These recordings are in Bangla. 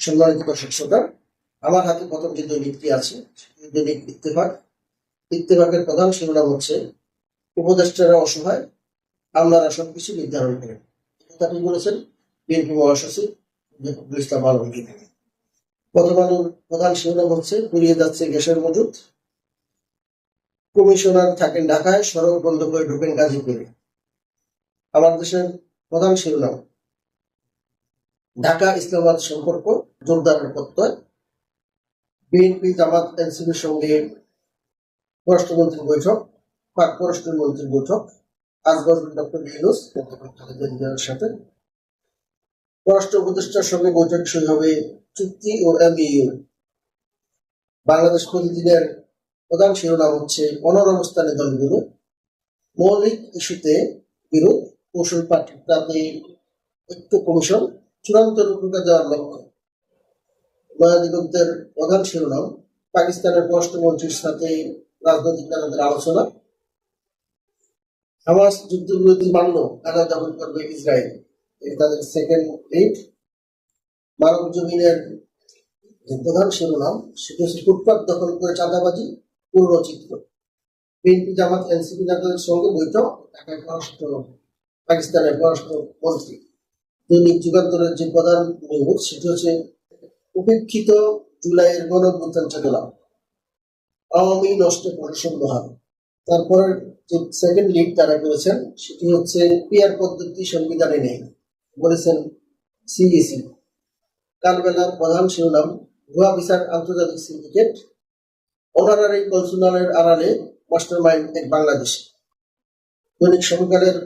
সম্মানিত দর্শক শ্রোতা, আমার হাতে প্রথম যে দৈনিকটি আছে দৈনিক ইত্তেফাক ইত্তেফাকের প্রধান শিরোনাম হচ্ছে, উপদেষ্টারা অসহায়, আমলারা সবকিছু নির্ধারণ করেন কথাটি বলেছেন? বিএনপি মহাসচিব জাফরুল ইসলাম আলমগীর। আলোর প্রধান শিরোনাম হচ্ছে পুড়িয়ে যাচ্ছে গ্যাসের মজুদ কমিশনার থাকেন ঢাকায়, সড়ক বন্ধ করে ঢুকেন গাজীপুরে। আমার দেশের প্রধান শিরোনাম, ঢাকা ইসলামাবাদ সম্পর্ক। জোরদারের প্রত্যয়। বিএনপি, জামাত, এনসিপির সঙ্গে পররাষ্ট্রমন্ত্রীর বৈঠক, পাক পররাষ্ট্রমন্ত্রীর বৈঠক। আজ বসবেন ডক্টর ইউনুস সাথে। পররাষ্ট্র উপদেষ্টার সঙ্গে বৈঠক শুরু হবে চুক্তি ও এমইউ। বাংলাদেশ প্রতিদিনের প্রধান শিরোনাম হচ্ছে অনরবস্থানে দলগুলো মৌলিক ইস্যুতে বিরোধ, কৌশল পার্টি ঐক্য কমিশন, চূড়ান্ত রূপরেখা দেওয়ার লক্ষ্য। নয়াদিগন্তের প্রধান শিরোনাম, পাকিস্তানের পররাষ্ট্রমন্ত্রীর সাথে রাজনৈতিক নেতাদের আলোচনা। হামাস যুদ্ধবিরতি মান্য কারা দখল করবে ইসরায়েল। তাদের সেকেন্ড লিড মানব জমিনের প্রধান শিরোনাম, সেটি হচ্ছে ফুটপাত দখল করে চাঁদাবাজি পূর্ণচিত্র বিএনপি, জামাত, এনসিপি নেতাদের সঙ্গে বৈঠক, ঢাকায় পররাষ্ট্র পাকিস্তানের পররাষ্ট্র মন্ত্রী দৈনিক যুগান্তরের যে প্রধান নিউজ, সেটি হচ্ছে উপেক্ষিত জুলাইয়ের গণঅভ্যুত্থান চেতনা আওয়ামী নষ্ট প্রশাসন বহাল তারপর যে সেকেন্ড লিড তারা করেছেন, সেটি হচ্ছে পিয়ার পদ্ধতি সংবিধানে নেই, বলেছেন সিইসি কালবেলার প্রধান শিরোনাম, ভুয়া বিচার আন্তর্জাতিক সিন্ডিকেট অনারারি কনসুলারের আড়ালে মাস্টার মাইন্ড এক বাংলাদেশ। দৈনিক সমকালের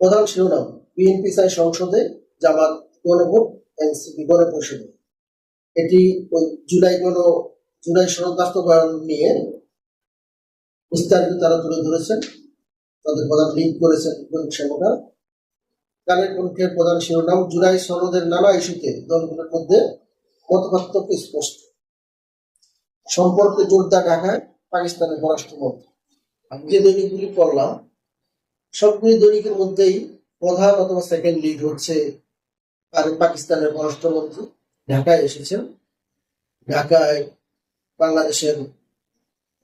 প্রধান শিরোনাম, বিএনপি চায় সংসদে জামাত গণভোট, এনসিপি গণপরিষদে। এটি ওই জুলাই গণ জুলাই সনদ বাস্তবায়ন নিয়ে বিস্তারিত তারা তুলে ধরেছেন। তাদের প্রধান লিড করেছেন সমকাল কালের কণ্ঠের প্রধান শিরোনাম জুলাই সনদের নানা ইস্যুতে দলগুলোর মধ্যে মতপার্থক্য স্পষ্ট। সম্পর্কে জোরদার ঢাকায় পাকিস্তানের পররাষ্ট্রমন্ত্রী। আমি যে দৈনিকগুলি পড়লাম সবগুলি দৈনিকের মধ্যেই প্রধান অথবা সেকেন্ড লিড হচ্ছে পাকিস্তানের পররাষ্ট্রমন্ত্রী। ঢাকায় এসেছেন। ঢাকায় বাংলাদেশের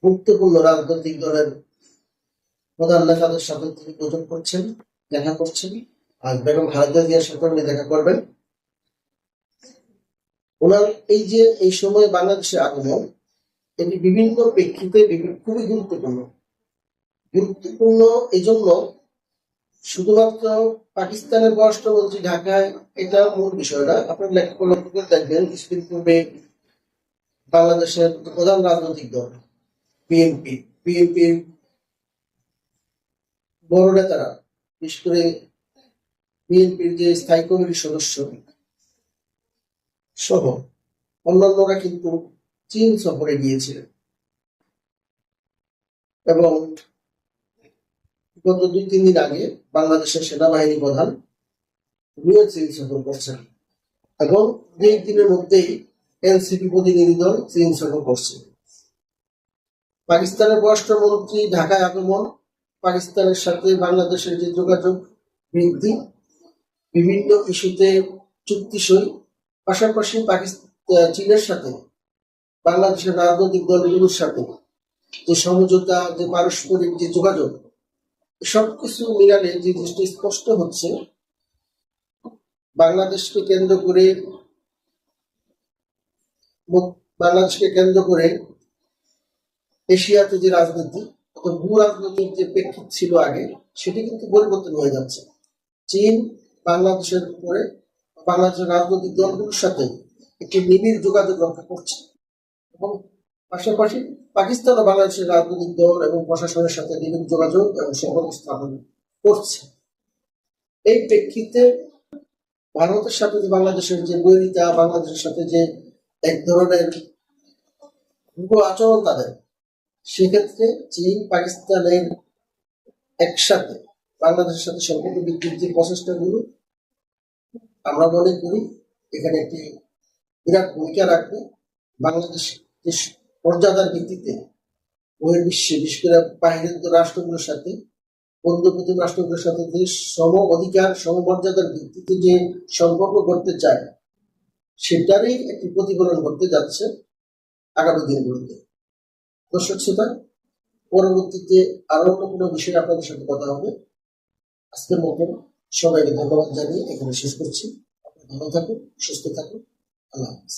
গুরুত্বপূর্ণ রাজনৈতিক দলের প্রধান নেতাদের সাথে তিনি বৈঠক করছেন, দেখা করছেন। আর বেগম খালেদা জিয়ার সাথে উনি দেখা করবেন। ওনার এই যে এই সময় বাংলাদেশে আগমন, এটি বিভিন্ন প্রেক্ষিতে খুবই গুরুত্বপূর্ণ। গুরুত্বপূর্ণ এই জন্য শুধুমাত্র পাকিস্তানের পররাষ্ট্রমন্ত্রী ঢাকায়, এটা মূল বিষয় না আপনার লেখক লক্ষ্য করে দেখবেন কিছুদিন পূর্বে বাংলাদেশের প্রধান রাজনৈতিক দল, বিএনপি, বিএনপির বড় নেতারা, বিশেষ করে বিএনপির যে স্থায়ী কমিটির সদস্য সহ অন্যান্যরা কিন্তু চীন সফরে গিয়েছিলেন। এবং গত দুই, তিন দিন আগে বাংলাদেশের সেনাবাহিনী প্রধান চীন সফর করছেন এবং দুই দিনের মধ্যেই এনসিপি প্রতিনিধি দল চীন সফর করছে। পাকিস্তানের পররাষ্ট্রমন্ত্রী ঢাকায় আগমন, পাকিস্তানের সাথে বাংলাদেশের যে যোগাযোগ বৃদ্ধি, বিভিন্ন ইস্যুতে চুক্তি সই, পাশাপাশি পাকিস্তান চীনের সাথে, বাংলাদেশের রাজনৈতিক দলগুলোর সাথে যে সমঝোতা, যে পারস্পরিক যে যোগাযোগ সবকিছু মিলালে যে জিনিসটা স্পষ্ট হচ্ছে, বাংলাদেশকে কেন্দ্র করে বাংলাদেশকে কেন্দ্র করে এশিয়াতে যে রাজনীতি অথবা ভূ রাজনৈতিক যে প্রেক্ষিত ছিল আগে, সেটি কিন্তু পরিবর্তন হয়ে যাচ্ছে। চীন, বাংলাদেশের উপরে, বাংলাদেশের রাজনৈতিক দলগুলোর সাথে একটি নিবিড় যোগাযোগ রক্ষা করছে। এবং পাশাপাশি পাকিস্তান ও বাংলাদেশের রাজনৈতিক দল এবং প্রশাসনের সাথে নিবিড় যোগাযোগ এবং সম্পর্ক স্থাপন করছে। এই প্রেক্ষিতে ভারতের সাথে যে বাংলাদেশের যে বৈরিতা, বাংলাদেশের সাথে যে এক ধরনের আচরণ তাদের, সেক্ষেত্রে চীন, পাকিস্তানের একসাথে বাংলাদেশের সাথে সম্পর্ক বৃদ্ধির যে প্রচেষ্টাগুলো, আমরা মনে করি এখানে একটি বিরাট ভূমিকা রাখবে বাংলাদেশ মর্যাদার ভিত্তিতে বহির্বিশ্বে বিশেষ করে বাহিরের রাষ্ট্রগুলোর সাথে বন্ধুপ্রতিম রাষ্ট্রগুলোর সাথে যে সম অধিকার সমমর্যাদার ভিত্তিতে যে সম্পর্ক করতে চায়, সেটারই একটি প্রতিফলন ঘটতে যাচ্ছে আগামী দিনগুলোতে। দর্শক শ্রোতা, পরবর্তীতে আরও অন্য কোনো বিষয়ে আপনাদের সাথে কথা হবে। আজকের মতো সবাইকে ধন্যবাদ জানিয়ে এখানে শেষ করছি। ভালো থাকুন, সুস্থ থাকুন। আল্লাহ হাফিজ।